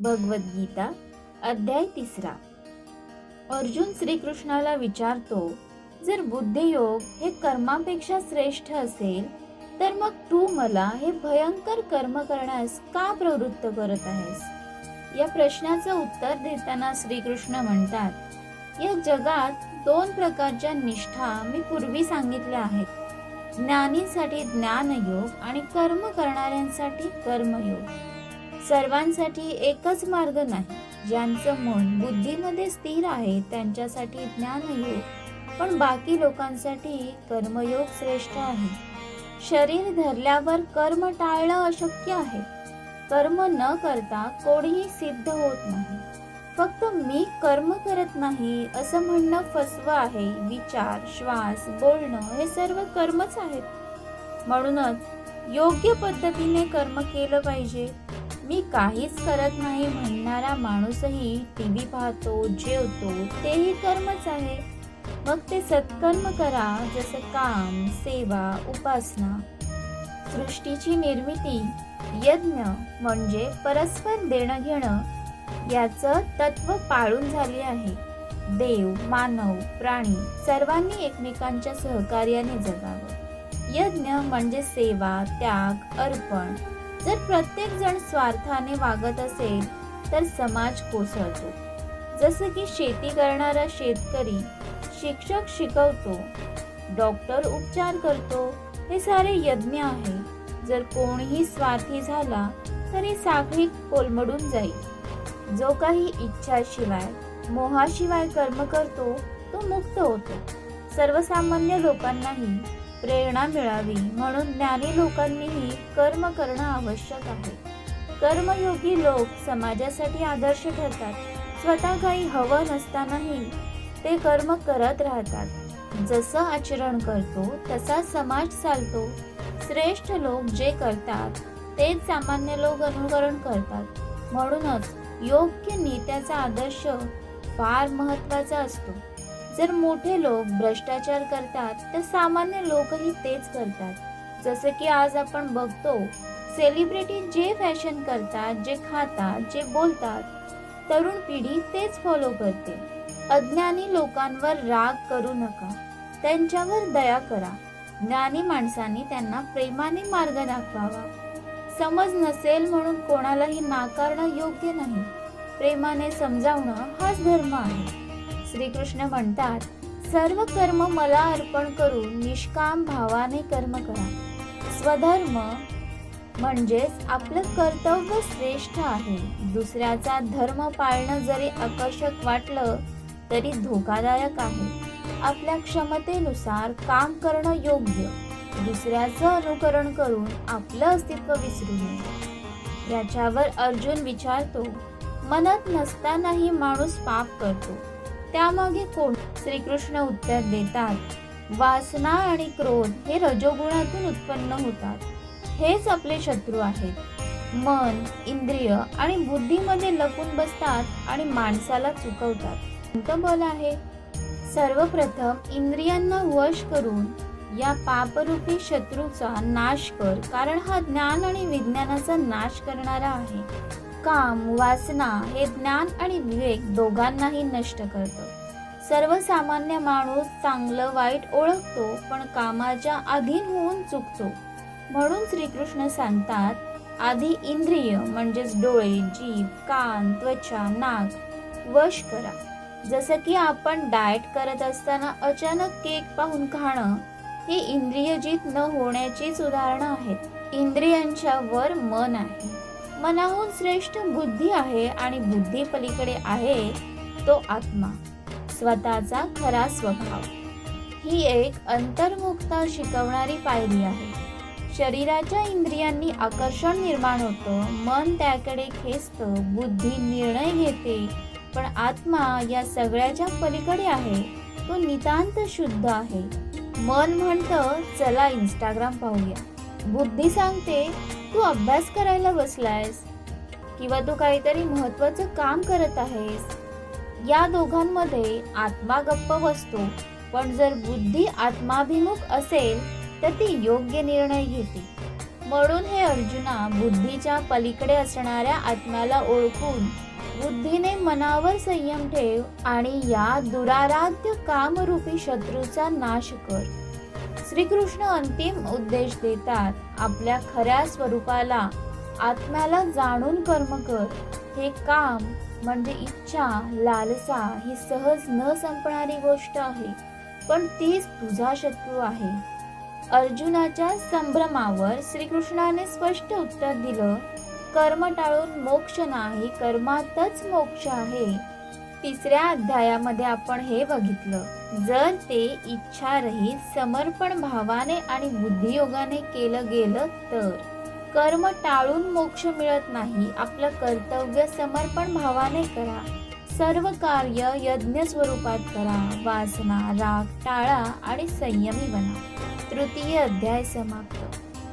भगवद्गीता अध्याय तिसरा. अर्जुन श्रीकृष्णाला विचारतो जर बुद्धियोग हे कर्मापेक्षा श्रेष्ठ असेल तर मग तू मला हे भयंकर कर्म करण्यास का प्रवृत्त करत आहेस? या प्रश्नाचं उत्तर देताना श्रीकृष्ण म्हणतात या जगात दोन प्रकारच्या निष्ठा मी पूर्वी सांगितल्या आहेत. ज्ञानीसाठी ज्ञानयोग आणि कर्म करणाऱ्यांसाठी कर्मयोग. सर्वांसाठी एकच मार्ग नाही. ज्यांचं मन बुद्धीमध्ये स्थिर आहे त्यांच्यासाठी ज्ञानयोग पण बाकी लोकांसाठी कर्मयोग श्रेष्ठ आहे. शरीर धरल्यावर कर्म टाळणं अशक्य आहे. कर्म न करता कोणीही सिद्ध होत नाही. फक्त मी कर्म करत नाही असं म्हणणं फसवं आहे. विचार श्वास बोलणं हे सर्व कर्मच आहेत. म्हणूनच योग्य पद्धतीने कर्म केलं पाहिजे. मी काहीच करत नाही म्हणणारा माणूसही टी व्ही पाहतो जेवतो तेही कर्मच आहे. मग ते सत्कर्म करा जसं काम सेवा उपासना. सृष्टीची निर्मिती यज्ञ म्हणजे परस्पर देणं घेणं याचं तत्व पाळून झाले आहे. देव मानव प्राणी सर्वांनी एकमेकांच्या सहकार्याने जगावं. यज्ञ म्हणजे सेवा त्याग अर्पण. जर प्रत्येक जण स्वार्थाने वागत असेल तर समाज कोसळतो. जसं की शेती करणारा शेतकरी शिक्षक शिकवतो डॉक्टर उपचार करतो हे सारे यज्ञ आहे. जर कोणीही स्वार्थी झाला तरी साखळी कोलमडून जाईल. जो काही इच्छाशिवाय मोहाशिवाय कर्म करतो तो मुक्त होतो. सर्वसामान्य लोकांनाही प्रेरणा मिळावी म्हणून ज्ञानी लोकांनीही कर्म करणं आवश्यक आहे. कर्मयोगी लोक समाजासाठी आदर्श ठरतात. स्वतः काही हवं नसतानाही ते कर्म करत राहतात. जसं आचरण करतो तसा समाज चालतो. श्रेष्ठ लोक जे करतात तेच सामान्य लोक अनुकरण करतात. म्हणूनच योग्य नेत्याचा आदर्श फार महत्त्वाचा असतो. जर मोठे लोक भ्रष्टाचार करतात तर सामान्य लोकही तेच करतात. जसं की आज आपण बघतो सेलिब्रिटी जे फॅशन करतात जे खातात जे बोलतात तरुण पिढी तेच फॉलो करते. अज्ञानी लोकांवर राग करू नका. त्यांच्यावर दया करा. ज्ञानी माणसांनी त्यांना प्रेमाने मार्ग दाखवावा. समज नसेल म्हणून कोणालाही नाकारणं योग्य नाही. प्रेमाने समजावणं हाच धर्म आहे. श्रीकृष्ण म्हणतात सर्व कर्म मला अर्पण करून निष्काम भावाने कर्म करा. स्वधर्म म्हणजेच आपलं कर्तव्य श्रेष्ठ आहे. दुसऱ्याचा धर्म पाळणं जरी आकर्षक वाटलं तरी धोकादायक आहे. आपल्या क्षमतेनुसार काम करणं योग्य. दुसऱ्याचं अनुकरण करून आपलं अस्तित्व विसरू नये. याच्यावर अर्जुन विचारतो मनात नसतानाही माणूस पाप करतो. त्यामागे कोण? श्रीकृष्ण उत्तर देतात वासना आणि क्रोध हे रजोगुणातून उत्पन्न होतात. हेच आपले शत्रू आहेत. मन इंद्रिय आणि बुद्धीमध्ये लपून बसतात आणि माणसाला चुकवतात. कोणतं बल आहे? सर्वप्रथम इंद्रियांना वश करून या पापरूपी शत्रूचा नाश कर कारण हा ज्ञान आणि विज्ञानाचा नाश करणारा आहे. काम वासना हे ज्ञान आणि विवेक दोघांनाही नष्ट करतं. सर्वसामान्य माणूस चांगलं वाईट ओळखतो पण कामाच्या अधीन होऊन चुकतो. म्हणून श्रीकृष्ण सांगतात आधी इंद्रिय म्हणजेच डोळे जीभ कान त्वचा नाक वश करा. जसं की आपण डाएट करत असताना अचानक केक पाहून खाणं ही इंद्रियजित न होण्याचीच उदाहरणं आहेत. इंद्रियांच्या वर मन आहे. मनाहून श्रेष्ठ बुद्धी आहे आणि बुद्धी पलीकडे आहे तो आत्मा स्वतःचा खरा स्वभाव. ही एक अंतर्मुखता शिकवणारी पायरी आहे. शरीराच्या इंद्रियांनी आकर्षण निर्माण होतं मन त्याकडे खेचतं बुद्धी निर्णय घेते पण आत्मा या सगळ्याच्या पलीकडे आहे तो नितांत शुद्ध आहे. मन म्हणतं चला इंस्टाग्राम पाहूया. बुद्धी सांगते तू अभ्यास करायला बसलायस किंवा तू काहीतरी महत्वाचं काम करत आहेस या दोघांमध्ये आत्मा गप्प बसतो. पण जर बुद्धी आत्माभिमुख असेल तर ती योग्य निर्णय घेते. म्हणून हे अर्जुना बुद्धीच्या पलीकडे असणाऱ्या आत्म्याला ओळखून बुद्धीने मनावर संयम ठेव आणि या दुराराध्य कामरूपी शत्रूचा नाश कर. श्रीकृष्ण अंतिम उद्देश देतात आपल्या खऱ्या स्वरूपाला. आत्म्याला जाणून कर्म कर. हे काम म्हणजे इच्छा लालसा ही सहज न संपणारी गोष्ट आहे. पण तीच तुझा शत्रू आहे. अर्जुनाच्या संभ्रमावर श्रीकृष्णाने स्पष्ट उत्तर दिलं कर्म टाळून मोक्ष नाही कर्मातच मोक्ष आहे. तिसऱ्या अध्यायामध्ये आपण हे बघितलं. जर ते इच्छारहित समर्पण भावाने आणि बुद्धियोगाने केलं गेलं तर. कर्म टाळून मोक्ष मिळत नाही. आपलं कर्तव्य समर्पण भावाने करा. सर्व कार्य यज्ञ स्वरूपात करा. वासना राग टाळा आणि संयमी बना. तृतीय अध्याय समाप्त.